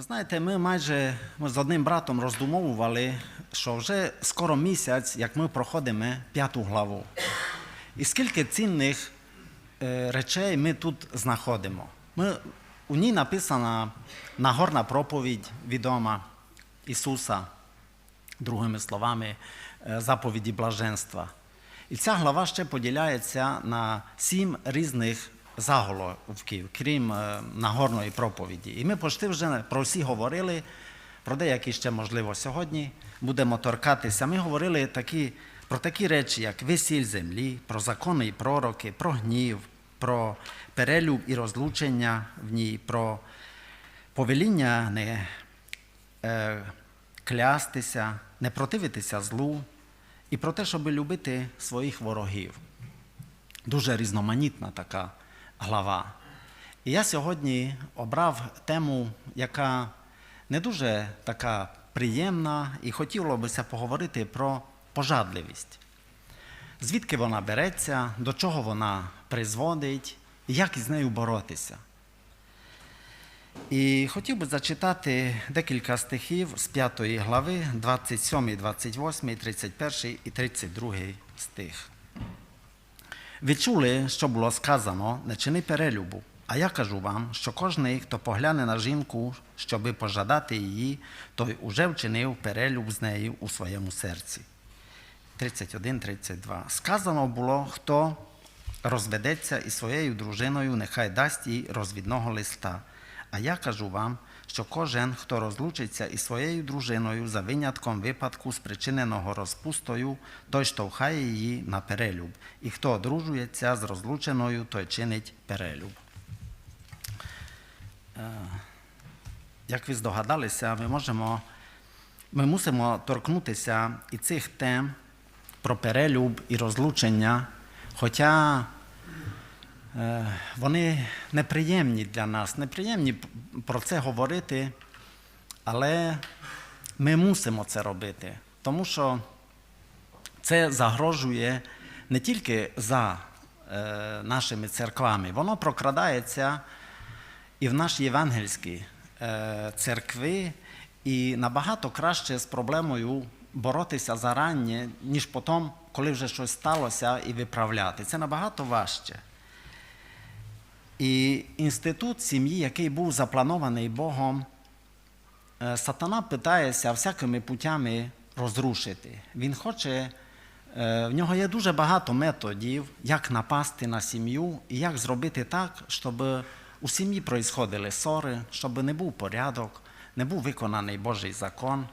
Ви знаєте, ми майже ми з одним братом роздумовували, що вже скоро місяць, як ми проходимо п'яту главу. І скільки цінних е, речей ми тут знаходимо. Ми, у ній написана Нагорна проповідь відома Ісуса, другими словами, е, заповіді блаженства. І ця глава ще поділяється на сім різних заголовків, крім е, Нагорної проповіді. І ми почти вже про всі говорили, про деякі ще, можливо, сьогодні будемо торкатися. Ми говорили такі, про такі речі, як весіль землі, про закони і пророки, про гнів, про перелюб і розлучення в ній, про повеління не е, клястися, не противитися злу і про те, щоб любити своїх ворогів. Дуже різноманітна така глава. І я сьогодні обрав тему, яка не дуже така приємна, і хотіло бися поговорити про пожадливість. Звідки вона береться, до чого вона призводить, і як із нею боротися. І хотів би зачитати декілька стихів з 5 глави, 27, 28, 31 і 32 стих. Відчули, що було сказано, не чини перелюбу. А я кажу вам, що кожний, хто погляне на жінку, щоби пожадати її, той уже вчинив перелюб з нею у своєму серці. 31-32. Сказано було, хто розведеться із своєю дружиною, нехай дасть їй розвідного листа. А я кажу вам, що кожен, хто розлучиться із своєю дружиною за винятком випадку, спричиненого розпустою, той штовхає її на перелюб. І хто одружується з розлученою, той чинить перелюб. Е, Як ви здогадалися, ми можемо, ми мусимо торкнутися і цих тем про перелюб і розлучення, хоча вони неприємні для нас, неприємні про це говорити, але ми мусимо це робити, тому що це загрожує не тільки за е, нашими церквами, воно прокрадається і в наші євангельські е, церкви, і набагато краще з проблемою боротися зарані, ніж потім, коли вже щось сталося, і виправляти. Це набагато важче. І інститут сім'ї, який був запланований Богом, е, сатана питається всякими путями розрушити. Він хоче, е, в нього є дуже багато методів, як напасти на сім'ю і як зробити так, щоб у сім'ї проїсходили ссори, щоб не був порядок, не був виконаний Божий закон.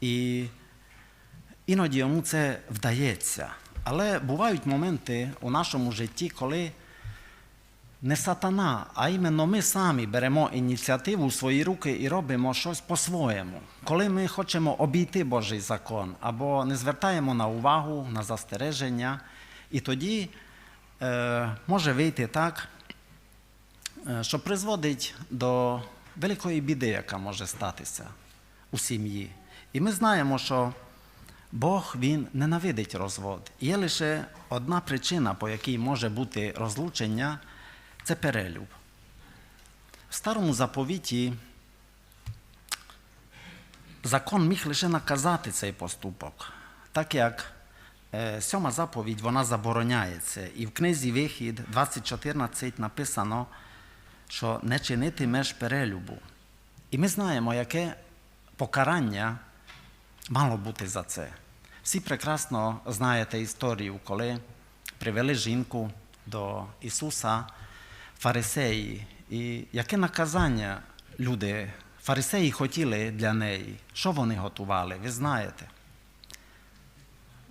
І іноді йому це вдається. Але бувають моменти у нашому житті, коли не сатана, а іменно ми самі беремо ініціативу в свої руки і робимо щось по-своєму. Коли ми хочемо обійти Божий закон або не звертаємо на увагу, на застереження, і тоді е, може вийти так, е, що призводить до великої біди, яка може статися у сім'ї. І ми знаємо, що Бог він ненавидить розвод. Є лише одна причина, по якій може бути розлучення це перелюб. В старому заповіті закон міг лише наказати цей поступок, так як е, сьома заповідь вона забороняє це. І в книзі Вихід 2014 написано, що не чинитимеш перелюбу. І ми знаємо, яке покарання мало бути за це. Всі прекрасно знаєте історію, коли привели жінку до Ісуса фарисеї. І яке наказання люди, фарисеї хотіли для неї? Що вони готували? Ви знаєте?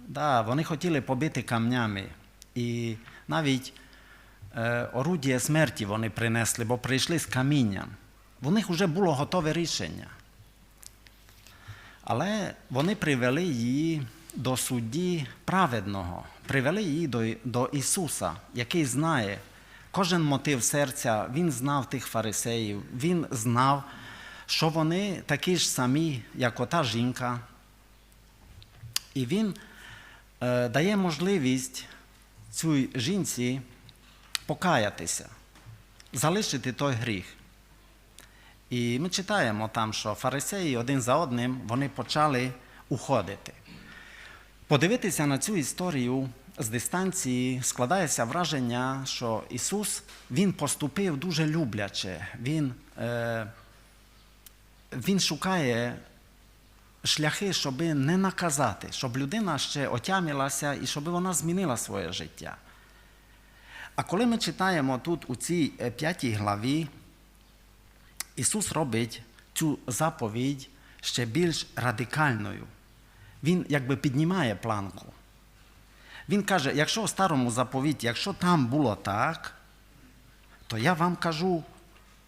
Да, вони хотіли побити камнями. І навіть е, орудія смерті вони принесли, бо прийшли з камінням. У них вже було готове рішення. Але вони привели її до судді праведного, привели її до, до Ісуса, який знає кожен мотив серця, Він знав тих фарисеїв, Він знав, що вони такі ж самі, як ота жінка. І він е, дає можливість цій жінці покаятися, залишити той гріх. І ми читаємо там, що фарисеї один за одним вони почали уходити. Подивитися на цю історію з дистанції складається враження, що Ісус Він поступив дуже любляче. Він, е, він шукає шляхи, щоб не наказати, щоб людина ще отямилася і щоб вона змінила своє життя. А коли ми читаємо тут у цій е, п'ятій главі, Ісус робить цю заповідь ще більш радикальною. Він якби піднімає планку. Він каже, якщо в старому заповіті, якщо там було так, то я вам кажу,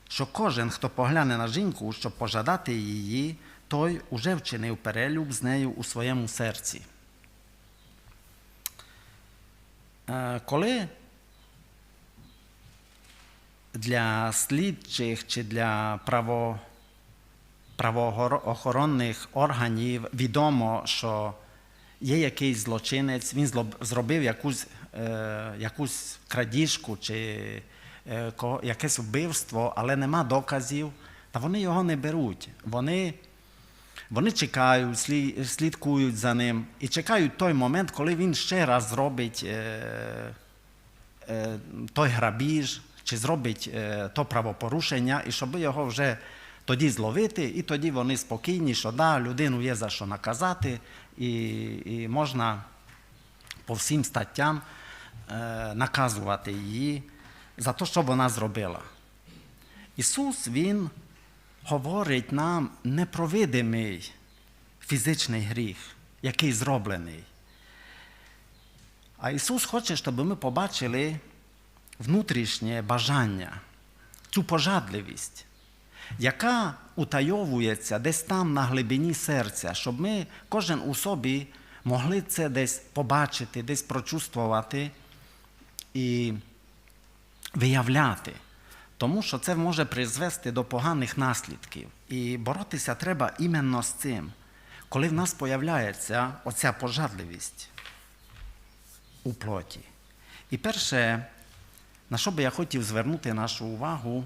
що кожен, хто погляне на жінку, щоб пожадати її, той уже вчинив перелюб з нею у своєму серці. Е, Коли для слідчих чи для право, правоохоронних органів відомо, що є якийсь злочинець, він зробив якусь, е, якусь крадіжку чи е, якесь вбивство, але нема доказів, та вони його не беруть. Вони, вони чекають, слі- слідкують за ним і чекають той момент, коли він ще раз зробить. Е, той грабіж, чи зробить то правопорушення, і щоб його вже тоді зловити, і тоді вони спокійні, що да, людину є за що наказати, і, і можна по всім статтям е, наказувати її за те, що вона зробила. Ісус Він говорить нам не про видимий фізичний гріх, який зроблений. А Ісус хоче, щоб ми побачили внутрішнє бажання, цю пожадливість, яка утайовується десь там на глибині серця, щоб ми кожен у собі могли це десь побачити, десь прочувствувати і виявляти. Тому що це може призвести до поганих наслідків. І боротися треба іменно з цим, коли в нас появляється оця пожадливість у плоті. І перше, на що би я хотів звернути нашу увагу,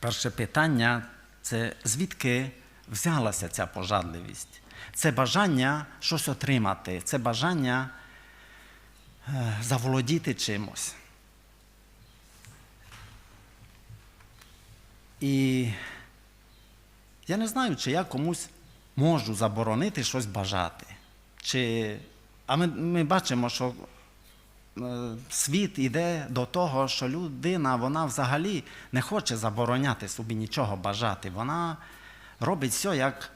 перше питання це звідки взялася ця пожадливість? Це бажання щось отримати, це бажання е, заволодіти чимось. І я не знаю, чи я комусь можу заборонити щось бажати. Чи... А ми, ми бачимо, що світ іде до того, що людина вона взагалі не хоче забороняти собі нічого бажати. Вона робить все, як,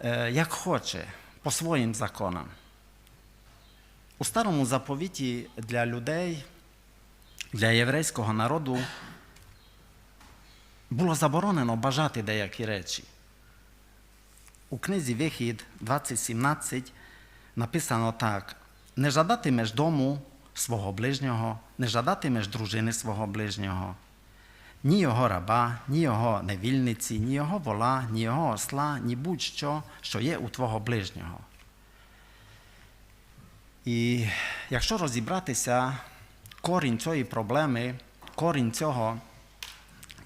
е, як хоче, по своїм законам. У старому заповіті для людей, для єврейського народу було заборонено бажати деякі речі. У книзі Вихід 20.17 написано так: не жадатимеш дому свого ближнього, не жадатимеш дружини свого ближнього, ні його раба, ні його невільниці, ні його вола, ні його осла, ні будь-що, що є у твого ближнього. І якщо розібратися, корінь цієї проблеми, корінь цього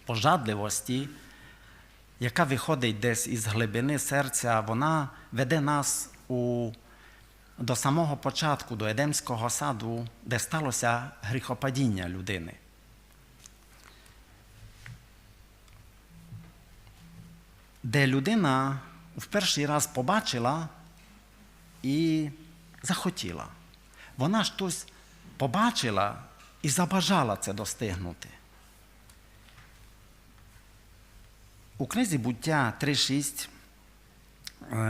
пожадливості, яка виходить десь із глибини серця, вона веде нас у, до самого початку, до Едемського саду, де сталося гріхопадіння людини. Де людина в перший раз побачила і захотіла. Вона щось побачила і забажала це достигнути. У книзі буття 3.6 е,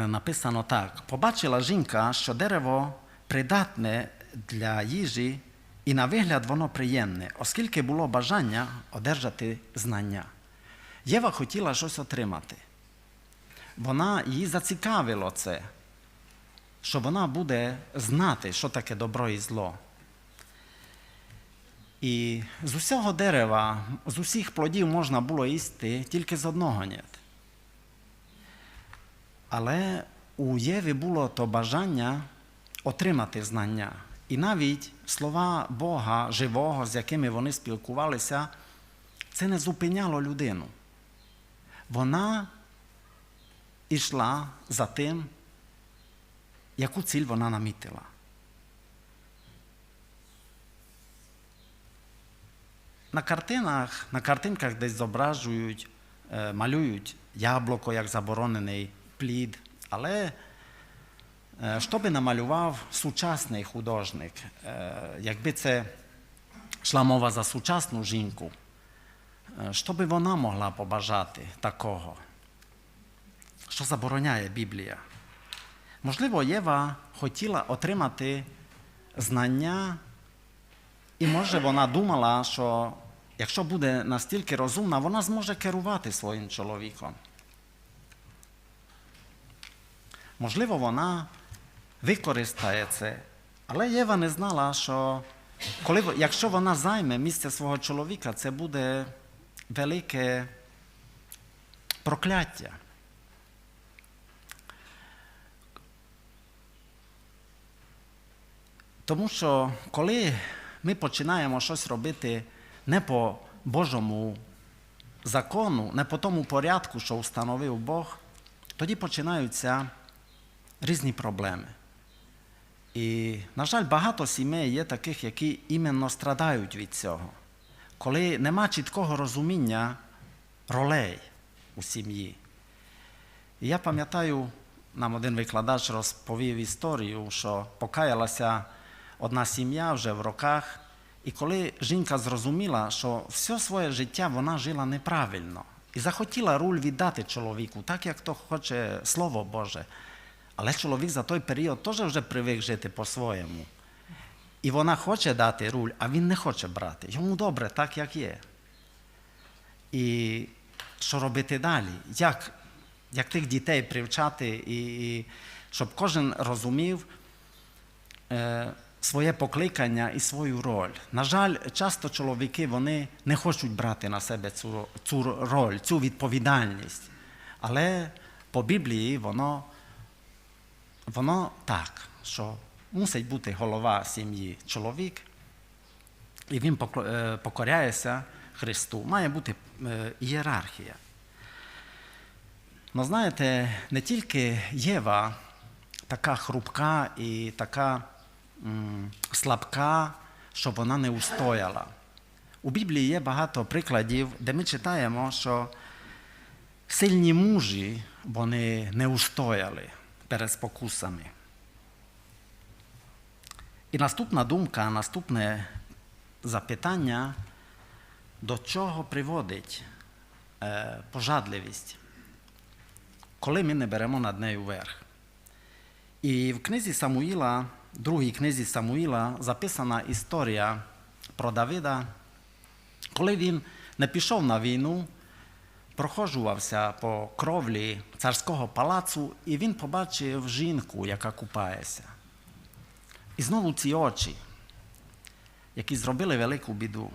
написано так: побачила жінка, що дерево придатне для їжі, і на вигляд воно приємне, оскільки було бажання одержати знання. Єва хотіла щось отримати. Вона її зацікавило це, що вона буде знати, що таке добро і зло. І з усього дерева, з усіх плодів можна було їсти, тільки з одного ні. Але у Єві було то бажання отримати знання. І навіть слова Бога живого, з якими вони спілкувалися, це не зупиняло людину. вона йшла за тим, яку ціль вона намітила. На картинах, на картинках десь зображують, е, малюють яблуко як заборонений плід, але е, що би намалював сучасний художник, е, якби це йшла мова за сучасну жінку, е, що би вона могла побажати такого? Що забороняє Біблія? Можливо, Єва хотіла отримати знання, і може вона думала, що якщо буде настільки розумна, вона зможе керувати своїм чоловіком. Можливо, вона використає це. Але Єва не знала, що коли, якщо вона займе місце свого чоловіка, це буде велике прокляття. Тому що коли ми починаємо щось робити не по Божому закону, не по тому порядку, що встановив Бог, тоді починаються різні проблеми. І, на жаль, багато сімей є таких, які іменно страдають від цього, коли нема чіткого розуміння ролей у сім'ї. І я пам'ятаю, нам один викладач розповів історію, що покаялася одна сім'я вже в роках, і коли жінка зрозуміла, що все своє життя вона жила неправильно і захотіла руль віддати чоловіку, так як то хоче Слово Боже. Але чоловік за той період теж вже привик жити по-своєму. І вона хоче дати руль, а він не хоче брати. Йому добре, так як є. І що робити далі? Як, як тих дітей привчати, і, і щоб кожен розумів е, своє покликання і свою роль. На жаль, часто чоловіки вони не хочуть брати на себе цю, цю роль, цю відповідальність. Але по Біблії воно, воно так, що мусить бути голова сім'ї чоловік, і він е, покоряється Христу. Має бути е, ієрархія. Ну, знаєте, не тільки Єва така хрупка і така слабка, що вона не устояла. У Біблії є багато прикладів, де ми читаємо, що сильні мужі вони не устояли перед спокусами. І наступна думка, наступне запитання, до чого приводить е, пожадливість, коли ми не беремо над нею верх. І в книзі Самуїла, другій книзі Самуїла, записана історія про Давида, коли він не пішов на війну, проходжувався по кровлі царського палацу, і він побачив жінку, яка купається. І знову ці очі, які зробили велику біду.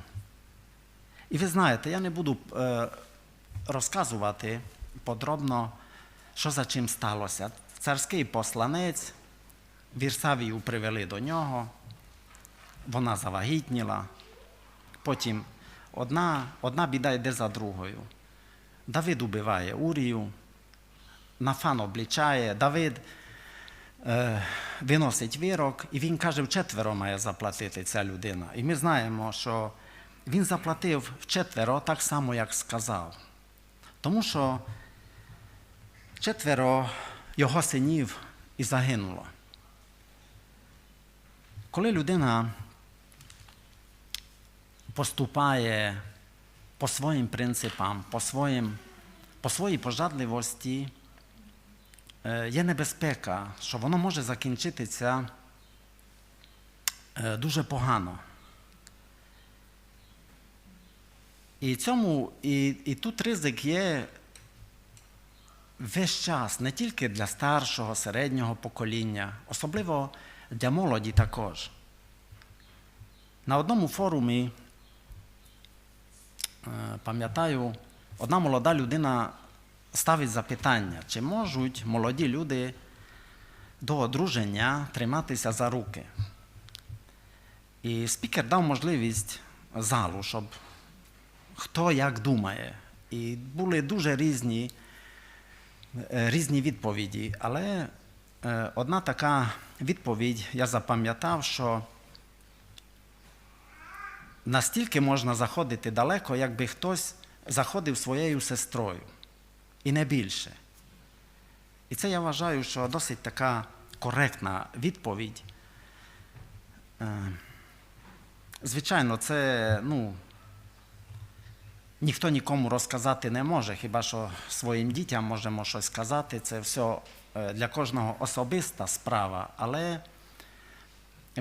І ви знаєте, я не буду е, розказувати подробно, що за чим сталося. Царський посланець, Вірсавію привели до нього, вона завагітніла, потім одна, одна біда йде за другою. Давид убиває Урію, Нафан облічає, Давид е, виносить вирок, і він каже, вчетверо має заплатити ця людина. І ми знаємо, що він заплатив вчетверо так само, як сказав. Тому що четверо його синів і загинуло. Коли людина поступає по своїм принципам, по, своїм, по своїй пожадливості, е, є небезпека, що воно може закінчитися е, дуже погано. І, цьому, і, і тут ризик є весь час, не тільки для старшого, середнього покоління, особливо для молоді також. На одному форумі, пам'ятаю, одна молода людина ставить запитання, чи можуть молоді люди до одруження триматися за руки. І спікер дав можливість залу, щоб хто як думає. І були дуже різні, е, різні відповіді. Але е, одна така відповідь я запам'ятав, що настільки можна заходити далеко, якби хтось заходив своєю сестрою. І не більше. І це я вважаю, що досить така коректна відповідь. Е, Звичайно, це ну, ніхто нікому розказати не може, хіба що своїм дітям можемо щось сказати. Це все е, для кожного особиста справа. Але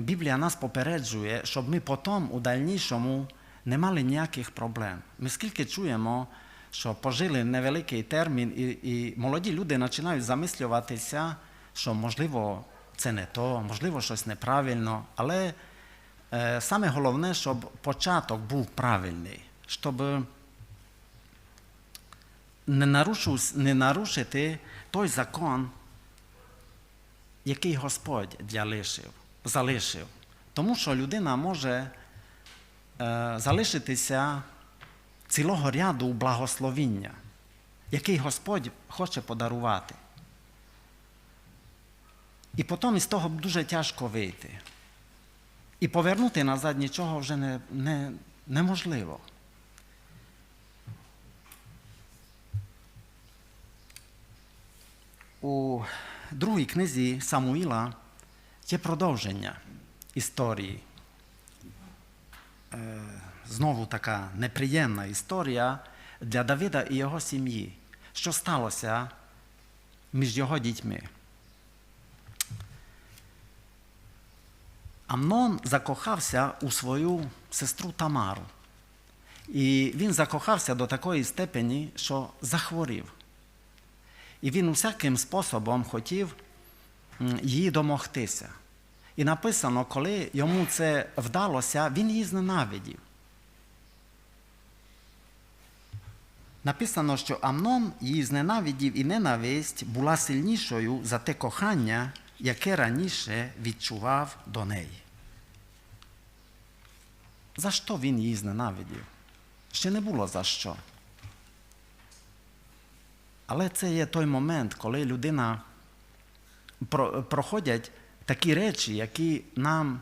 Біблія нас попереджує, щоб ми потім у дальнішому не мали ніяких проблем. Ми скільки чуємо, що пожили невеликий термін, і, і молоді люди починають замислюватися, що можливо це не то, можливо, щось неправильно, але е, саме головне, щоб початок був правильний, щоб не, нарушу, не нарушити той закон, який Господь для лишив, залишив. Тому що людина може е, залишитися цілого ряду благословіння, який Господь хоче подарувати. І потім із того дуже тяжко вийти. І повернути назад нічого вже не, не, неможливо. У другій книзі Самуїла є продовження історії. Е, Знову така неприємна історія для Давида і його сім'ї. Що сталося між його дітьми? Амнон закохався у свою сестру Тамару. І він закохався до такої степені, що захворів. І він усяким способом хотів її домогтися. І написано, коли йому це вдалося, він її зненавидів. Написано, що Амнон її зненавидів і ненависть була сильнішою за те кохання, яке раніше відчував до неї. За що він її зненавидів? Ще не було за що. Але це є той момент, коли людина проходять такі речі, які нам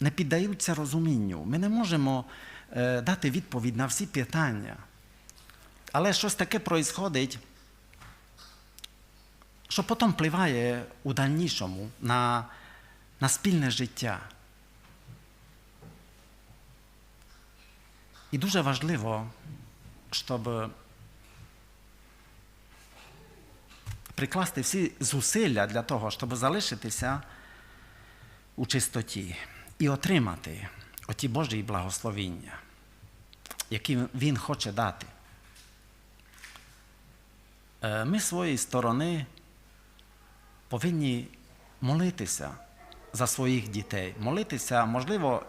не піддаються розумінню. Ми не можемо е, дати відповідь на всі питання. Але щось таке проїсходить, що потім впливає у дальнішому на, на спільне життя. І дуже важливо, щоб прикласти всі зусилля для того, щоб залишитися у чистоті і отримати оті Божі благословіння, які Він хоче дати. Е, Ми з своєї сторони повинні молитися за своїх дітей. Молитися, можливо,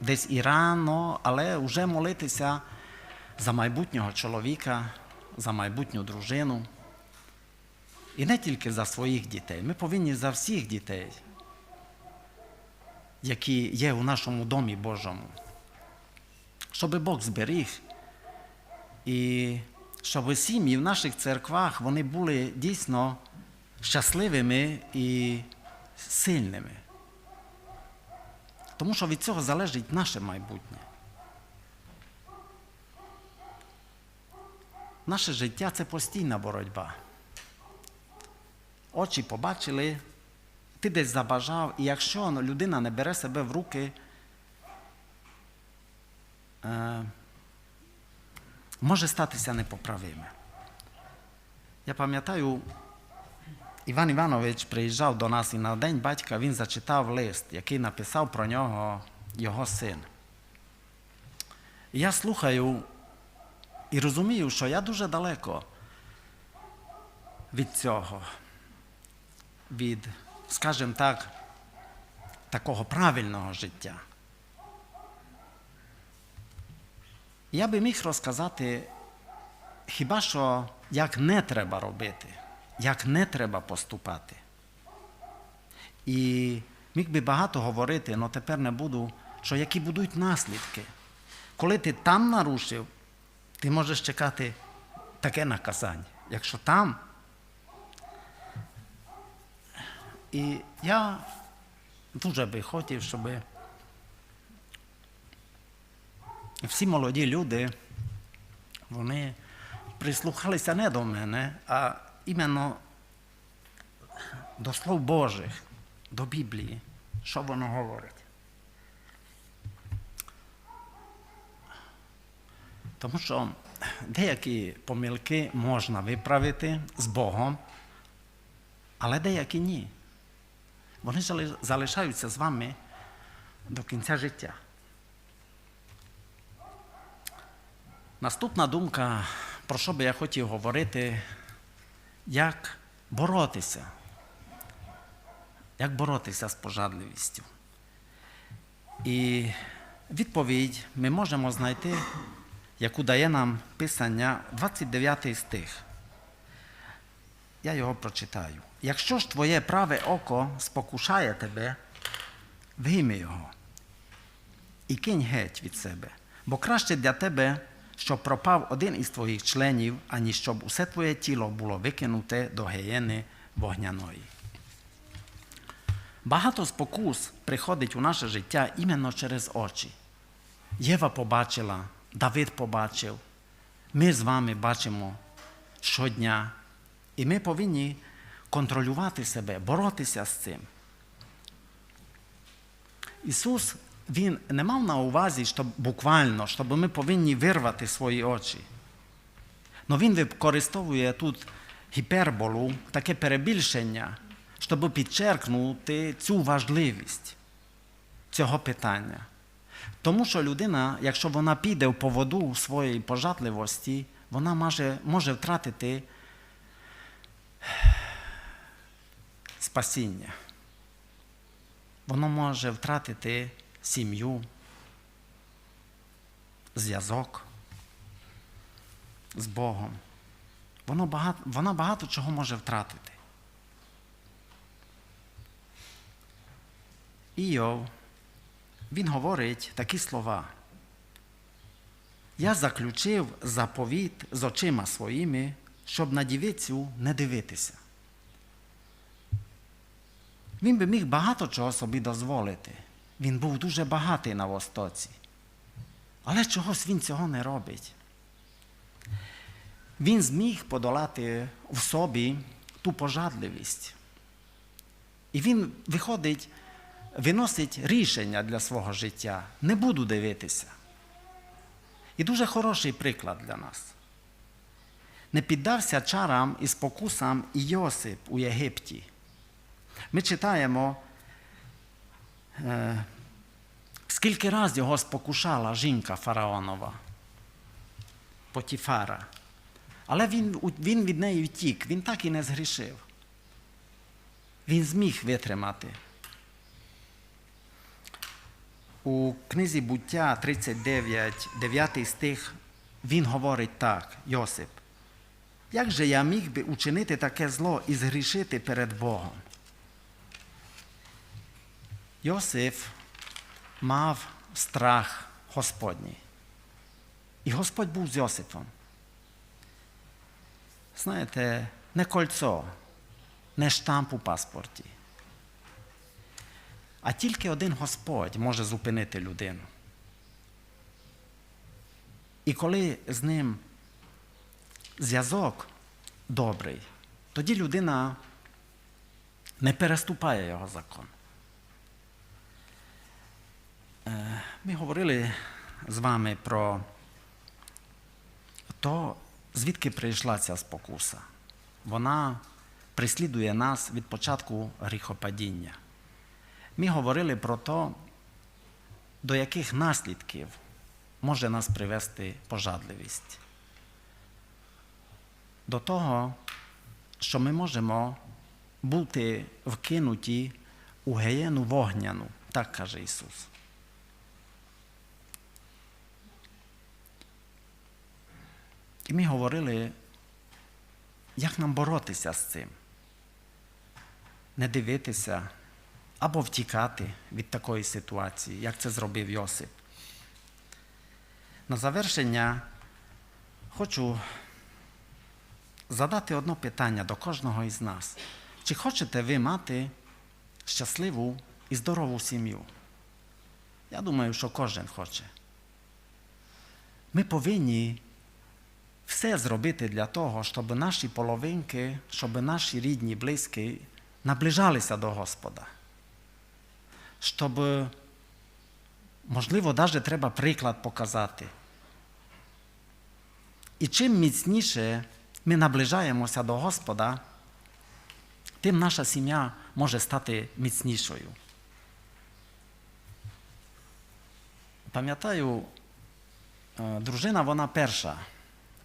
десь і рано, але вже молитися за майбутнього чоловіка, за майбутню дружину. І не тільки за своїх дітей. Ми повинні за всіх дітей, які є у нашому домі Божому, щоб Бог зберіг і щоб сім'ї в наших церквах вони були дійсно щасливими і сильними. Тому що від цього залежить наше майбутнє. Наше життя це постійна боротьба. Очі побачили, ти десь забажав, і якщо людина не бере себе в руки, е, може статися непоправиме. Я пам'ятаю, Іван Іванович приїжджав до нас і на День батька він зачитав лист, який написав про нього його син. І я слухаю і розумію, що я дуже далеко від цього, від, скажімо так, такого правильного життя. Я би міг розказати, хіба що як не треба робити, як не треба поступати. І міг би багато говорити, але тепер не буду, що які будуть наслідки. Коли ти там нарушив, ти можеш чекати таке наказання. Якщо там. І я дуже би хотів, щоб всі молоді люди, вони прислухалися не до мене, а іменно до слов Божих, до Біблії, що воно говорить. Тому що деякі помилки можна виправити з Богом, але деякі ні. Вони залишаються з вами до кінця життя. Наступна думка, про що би я хотів говорити, як боротися. Як боротися з пожадливістю. І відповідь ми можемо знайти, яку дає нам Писання 29 стих. Я його прочитаю. Якщо ж твоє праве око спокушає тебе, вийми його і кинь геть від себе. Бо краще для тебе, щоб пропав один із твоїх членів, аніж щоб усе твоє тіло було викинуте до гієни вогняної. Багато спокус приходить у наше життя іменно через очі. Єва побачила, Давид побачив, ми з вами бачимо щодня. І ми повинні контролювати себе, боротися з цим. Ісус Він не мав на увазі, щоб буквально, щоб ми повинні вирвати свої очі. Но Він використовує тут гіперболу, таке перебільшення, щоб підчеркнути цю важливість цього питання. Тому що людина, якщо вона піде в поводу своєї пожадливості, вона може, може втратити спасіння. Воно може втратити сім'ю, зв'язок з Богом. Воно багато, вона багато чого може втратити. Іов, він говорить такі слова. Я заключив заповіт з очима своїми, щоб на дівицю не дивитися. Він би міг багато чого собі дозволити. Він був дуже багатий на Востоці. Але чогось він цього не робить. Він зміг подолати в собі ту пожадливість. І він виходить, виносить рішення для свого життя. Не буду дивитися. І дуже хороший приклад для нас. Не піддався чарам і спокусам і Йосип у Єгипті. Ми читаємо, е, скільки раз його спокушала жінка фараонова, Потіфара. Але він, він від неї втік, він так і не згрішив. Він зміг витримати. У книзі буття 39, 9 стих, він говорить так, Йосип. Як же я міг би учинити таке зло і згрішити перед Богом? Йосиф мав страх Господній. І Господь був з Йосифом. Знаєте, не кольцо, не штамп у паспорті. А тільки один Господь може зупинити людину. І коли з ним зв'язок добрий, тоді людина не переступає його закон. Е, Ми говорили з вами про то, звідки прийшла ця спокуса. Вона прислідує нас від початку гріхопадіння. Ми говорили про те, до яких наслідків може нас привести пожадливість. До того, що ми можемо бути вкинуті у геєну вогняну, так каже Ісус. І ми говорили, як нам боротися з цим. Не дивитися або втікати від такої ситуації, як це зробив Йосип. На завершення хочу задати одне питання до кожного із нас. Чи хочете ви мати щасливу і здорову сім'ю? Я думаю, що кожен хоче. Ми повинні все зробити для того, щоб наші половинки, щоб наші рідні, близькі наближалися до Господа. Щоб, можливо, навіть треба приклад показати. І чим міцніше ми наближаємося до Господа, тим наша сім'я може стати міцнішою. Пам'ятаю, е, дружина вона перша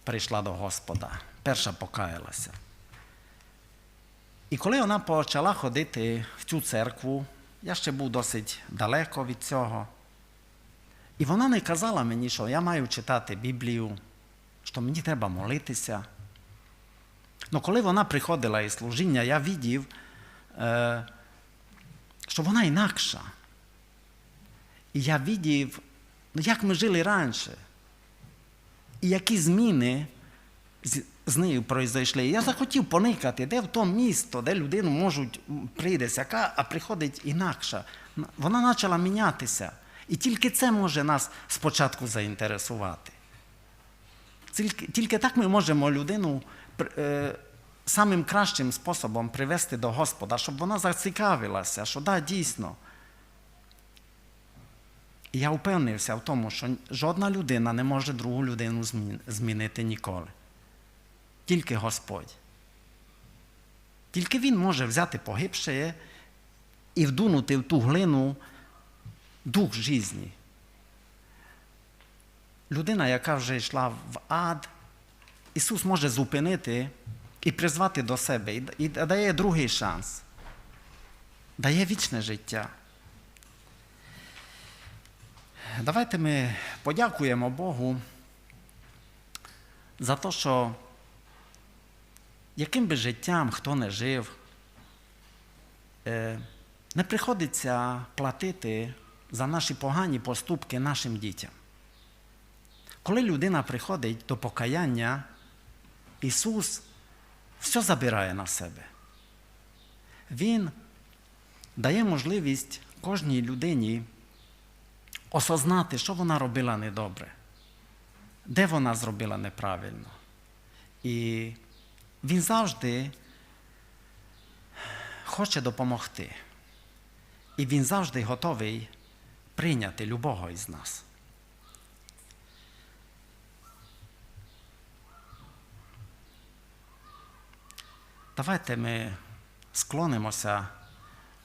прийшла до Господа, перша покаялася. І коли вона почала ходити в цю церкву, я ще був досить далеко від цього. І вона не казала мені, що я маю читати Біблію, що мені треба молитися. Ну, коли вона приходила із служіння, я видів, е, що вона інакша. І я видів, ну, як ми жили раніше, і які зміни з, з нею пройшли. Я захотів поникати, де в то місто, де людину можуть прийде сяка, а приходить інакша. Вона почала мінятися. І тільки це може нас спочатку заінтересувати. Тільки, тільки так ми можемо людину самим кращим способом привести до Господа, щоб вона зацікавилася, що да, дійсно. І я впевнився в тому, що жодна людина не може другу людину змінити ніколи. Тільки Господь. Тільки Він може взяти погибше і вдунути в ту глину дух житті. Людина, яка вже йшла в ад, Ісус може зупинити і призвати до себе, і, дає другий шанс, дає вічне життя. Давайте ми подякуємо Богу за те, що яким би життям хто не жив, е, не приходиться платити за наші погані поступки нашим дітям. Коли людина приходить до покаяння, Ісус все забирає на себе. Він дає можливість кожній людині осознати, що вона робила недобре, де вона зробила неправильно. І він завжди хоче допомогти. І він завжди готовий прийняти любого із нас. Давайте ми склонимося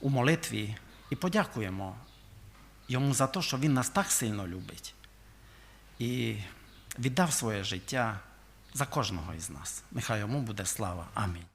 у молитві і подякуємо йому за те, що він нас так сильно любить і віддав своє життя за кожного із нас. Нехай йому буде слава. Амінь.